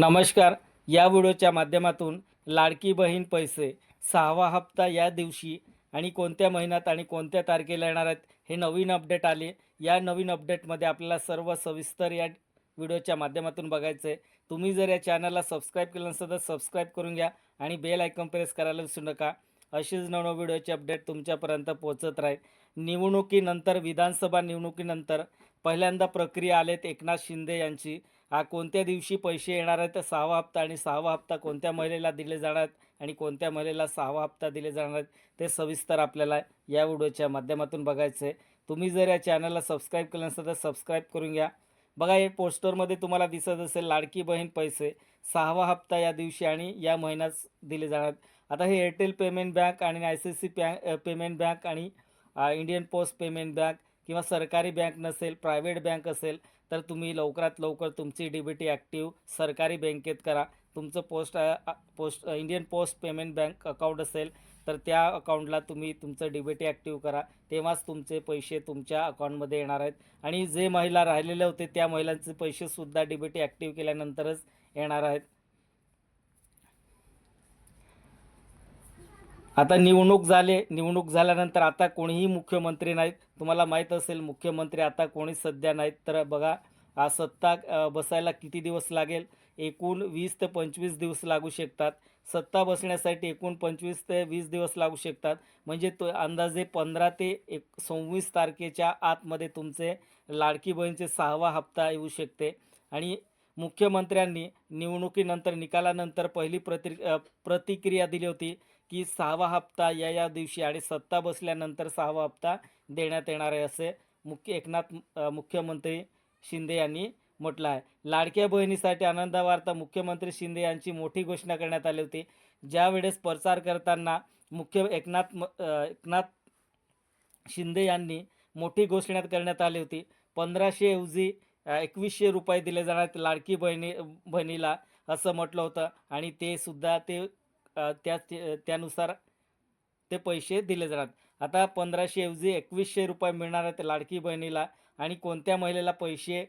नमस्कार. या व्हिडिओच्या माध्यमातून लाडकी बहीण पैसे सहावा हप्ता या दिवशी आणि कोणत्या महिन्यात आणि कोणत्या तारखेला येणार आहेत हे नवीन अपडेट आले. या नवीन अपडेटमध्ये आपल्याला सर्व सविस्तर या व्हिडिओच्या माध्यमातून बघायचं आहे तुम्ही जर या चॅनलला सबस्क्राईब केलं नसेल तर सबस्क्राईब करून घ्या आणि बेल आयकॉन प्रेस करायला विसरू नका. अशीच नवनव व्हिडिओचे अपडेट तुमच्यापर्यंत पोहोचत राहील. निवडणुकीनंतर विधानसभा निवडणुकीनंतर पहिल्यांदा प्रक्रिया आलेत एकनाथ शिंदे यांची. हा कोणत्या दिवशी पैसे येणार आहेत तर सहावा हप्ता आणि सहावा हप्ता कोणत्या महिलेला दिले जाणार आहेत आणि कोणत्या महिलेला सहावा हप्ता दिले जाणार आहेत ते सविस्तर आपल्याला या व्हिडिओच्या माध्यमातून बघायचं आहे. तुम्ही जर या चॅनलला सबस्क्राईब केलं नसेल तर सबस्क्राईब करून घ्या. बघा हे पोस्टरमध्ये तुम्हाला दिसत असेल लाडकी बहीण पैसे सहावा हप्ता या दिवशी आणि या महिन्यात दिले जाणार आता हे एअरटेल पेमेंट बँक आणि I C C bank payment bank आणि इंडियन पोस्ट पेमेंट बँक किंवा सरकारी बँक नसेल प्रायव्हेट बँक असेल तर तुम्ही लवकरात लवकर तुमची डी बी टी ॲक्टिव्ह सरकारी बँकेत करा. तुमचं post post Indian post payment bank account असेल तर त्या अकाउंटला तुम्ही तुमचं डी बी टी ॲक्टिव्ह करा. तेव्हाच तुमचे पैसे तुमच्या अकाउंटमध्ये येणार आहेत. आणि जे महिला राहिलेले होते त्या महिलांचे पैसेसुद्धा डी बी टी ॲक्टिव्ह केल्यानंतरच येणार आहेत. आता निवडणूक झाले निवडणूक झाल्यानंतर आता कोणीही मुख्यमंत्री नाहीत. तुम्हाला माहीत असेल मुख्यमंत्री आता कोणी सध्या नाहीत. तर बघा आज सत्ता बसायला किती दिवस लागेल? एकूण वीस ते पंचवीस दिवस लागू शकतात. सत्ता बसण्यासाठी एकूण पंचवीस ते वीस दिवस लागू शकतात. म्हणजे तो अंदाजे पंधरा ते एक सव्वीस तारखेच्या आतमध्ये तुमचे लाडकी बहीणचे सहावा हप्ता येऊ शकते. आणि मुख्यमंत्र्यांनी निवडणुकीनंतर निकालानंतर पहिली प्रति प्रतिक्रिया दिली होती. की सहावा हप्ता या या दिवशी आणि सत्ता बसल्यानंतर सहावा हप्ता देण्यात येणार आहे असे मुख्य एकनाथ मुख्यमंत्री शिंदे यांनी म्हटलं आहे. लाडक्या बहिणीसाठी आनंदावार्ता मुख्यमंत्री शिंदे यांची मोठी घोषणा करण्यात आली होती. ज्यावेळेस प्रचार करताना मुख्य एकनाथ म- एकनाथ शिंदे यांनी मोठी घोषणा करण्यात आली होती. पंधराशे ऐवजी एकवीसशे रुपये दिले जाणार लाडकी बहिणी बहिणीला असं म्हटलं होतं. आणि ते सुद्धा ते त्या त्यानुसार ते पैसे दिले जाणार आता पंधराशे ऐवजी एकवीसशे रुपये मिळणार आहेत लाडकी बहिणीला आणि कोणत्या महिलेला पैसे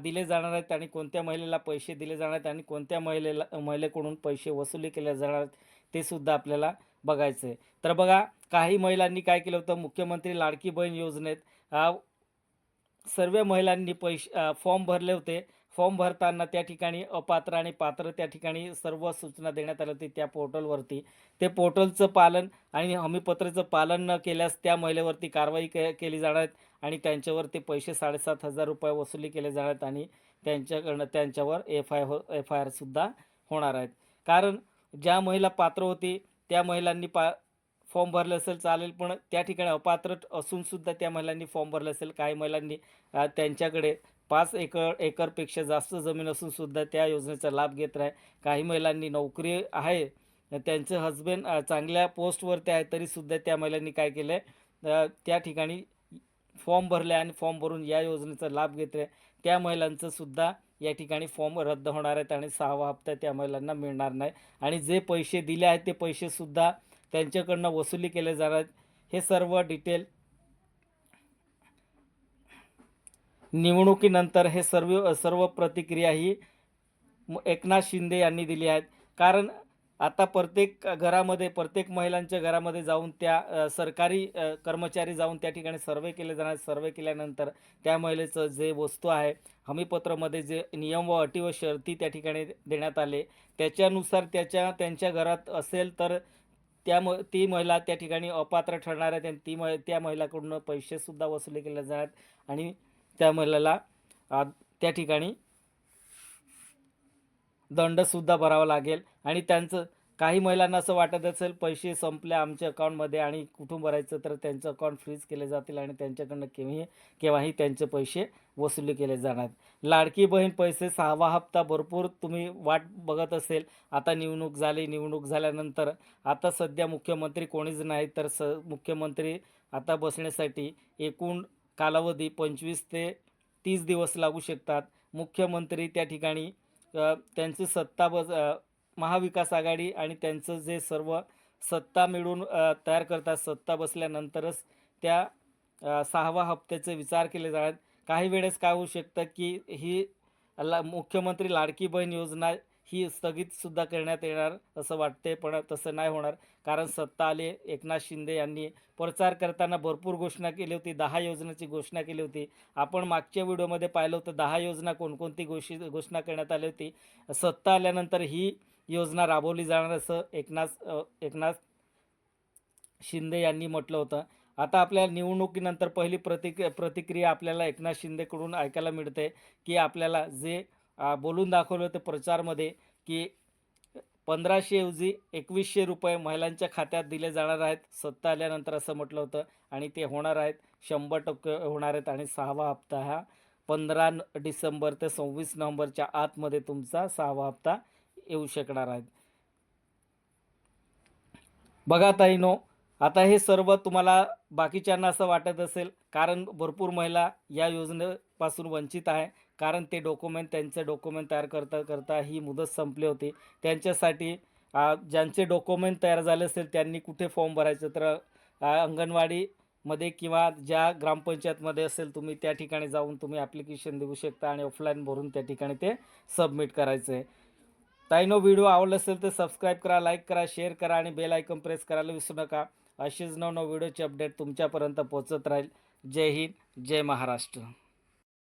दिले जाणार आहेत आणि कोणत्या महिलेला पैसे दिले जाणार आहेत आणि कोणत्या महिलेला महिलेकडून पैसे वसुली केले जाणार आहेत ते सुद्धा आपल्याला बघायचं आहे. तर बघा काही महिलांनी काय केलं होतं? मुख्यमंत्री लाडकी बहीण योजनेत सर्व महिलांनी पैसे फॉर्म भरले होते. फॉर्म भरताना त्या ठिकाणी अपात्र आणि पात्र त्या ठिकाणी सर्व सूचना देण्यात आल्या होती त्या पोर्टलवरती. ते पोर्टलचं पालन आणि हमीपत्राचं पालन न केल्यास त्या महिलेवरती कारवाई के केली जाणार आहेत आणि त्यांच्यावर ते पैसे साडेसात हजार रुपये वसुली केले जाणार आहेत आणि त्यांच्याकडनं त्यांच्यावर एफ आय हो एफ आय आरसुद्धा होणार आहेत. कारण ज्या महिला पात्र होती त्या महिलांनी पा फॉर्म भरलं असेल चालेल. पण त्या ठिकाणी अपात्र असूनसुद्धा त्या महिलांनी फॉर्म भरलं असेल. काही महिलांनी त्यांच्याकडे पाच एकर एकरपेक्षा जास्त जमीन असूनसुद्धा त्या योजनेचा लाभ घेत राहे. काही महिलांनी नोकरी आहे त्यांचे हजबंड चांगल्या पोस्टवरती आहे तरीसुद्धा त्या महिलांनी काय केलं आहे त्या ठिकाणी फॉर्म भरले आणि फॉर्म भरून या योजनेचा लाभ घेत आहे त्या महिलांचं सुद्धा या ठिकाणी फॉर्म रद्द होणार आहेत आणि सहावा हप्ता त्या महिलांना मिळणार नाही. आणि जे पैसे दिले आहेत ते पैसेसुद्धा त्यांच्याकडनं वसुली केले जाणार आहेत हे सर्व डिटेल निवडणुकीनंतर हे सर्व सर्व प्रतिक्रिया ही एकनाथ शिंदे यांनी दिली आहेत. कारण आता प्रत्येक घरामध्ये प्रत्येक महिलांच्या घरामध्ये जाऊन त्या सरकारी कर्मचारी जाऊन त्या ठिकाणी सर्वे केले जाणार. सर्वे केल्यानंतर त्या महिलेचं जे वस्तू आहे हमीपत्रामध्ये जे नियम व अटी व शर्ती त्या ठिकाणी देण्यात आले. त्याच्यानुसार त्याच्या त्यांच्या घरात असेल तर त्या म ती महिला त्या ठिकाणी अपात्र ठरणार आहे आणि ती महि त्या महिलाकडून पैसेसुद्धा वसुली केले जाणार आणि त्या महिलेला त्या ठिकाणी दंडसुद्धा भरावा लागेल आणि त्यांचं काही महिलांना असं वाटत असेल पैसे संपले आमच्या अकाउंटमध्ये आणि कुठून भरायचं तर त्यांचं अकाउंट फ्रीज केले जातील आणि त्यांच्याकडनं केव्हाही केव्हाही त्यांचे पैसे वसुली केले जाणार. लाडकी बहीण पैसे सहावा हप्ता भरपूर तुम्ही वाट बघत असेल. आता निवडणूक झाली निवडणूक झाल्यानंतर आता सध्या मुख्यमंत्री कोणीच नाही तर स मुख्यमंत्री आता बसण्यासाठी एकूण कालावधी पंचवीस ते तीस दिवस लागू शकतात. मुख्यमंत्री त्या ठिकाणी त्यांची सत्ता बस महाविकास आघाडी आणि त्यांचं जे सर्व सत्ता मिळून तयार करतात सत्ता बसल्यानंतरच त्या सहावा हप्त्याचे विचार केले जातात काही वेळेस काय होऊ शकतं की ही ला मुख्यमंत्री लाडकी बहीण योजना ही स्थगितसुद्धा करण्यात येणार असं वाटते पण तसं नाही होणार. कारण सत्ता आले एकनाथ शिंदे यांनी प्रचार करताना भरपूर घोषणा केली होती. दहा योजनाची घोषणा केली होती. आपण मागच्या व्हिडिओमध्ये पाहिलं होतं दहा योजना कोणकोणती घोषित घोषणा करण्यात आली होती. सत्ता आल्यानंतर ही योजना राबवली जाणार असं एकनाथ एकनाथ शिंदे यांनी म्हटलं होतं. आता आपल्या निवडणुकीनंतर पहिली प्रतिक प्रतिक्रिया आपल्याला एकनाथ शिंदेकडून ऐकायला मिळते की आपल्याला जे बोलून दाखवलं होतं प्रचारमध्ये की पंधराशेऐवजी एकवीसशे रुपये महिलांच्या खात्यात दिले जाणार आहेत. सत्ता आल्यानंतर असं म्हटलं होतं आणि ते होणार आहेत. शंभर टक्के होणार आहेत आणि सहावा हप्ता हा पंधरा डिसेंबर ते सव्वीस नोव्हेंबरच्या आतमध्ये तुमचा सहावा हप्ता येऊ शकणार आहे. बघा ताईनो आता हे सर्व तुम्हाला बाकीच्यांना असं वाटत असेल कारण भरपूर महिला या योजनेपासून वंचित आहे. कारण ते डॉक्युमेंट त्यांचे डॉक्युमेंट तयार करता करता ही मुदत संपली होती. त्यांच्यासाठी ज्यांचे डॉक्युमेंट तयार झाले असेल त्यांनी कुठे फॉर्म भरायचं? तर अंगणवाडीमध्ये किंवा ज्या ग्रामपंचायतमध्ये असेल तुम्ही त्या ठिकाणी जाऊन तुम्ही ॲप्लिकेशन देऊ शकता आणि ऑफलाईन भरून त्या ठिकाणी ते सबमिट करायचं आहे ताईनो व्हिडिओ आवडला असेल तर सबस्क्राईब करा लाईक करा शेअर करा आणि बेल आयकॉन प्रेस करायला विसरू नका. अशीच नवनव व्हिडिओचे अपडेट तुमच्यापर्यंत पोहोचत राहील. जय हिंद जय महाराष्ट्र.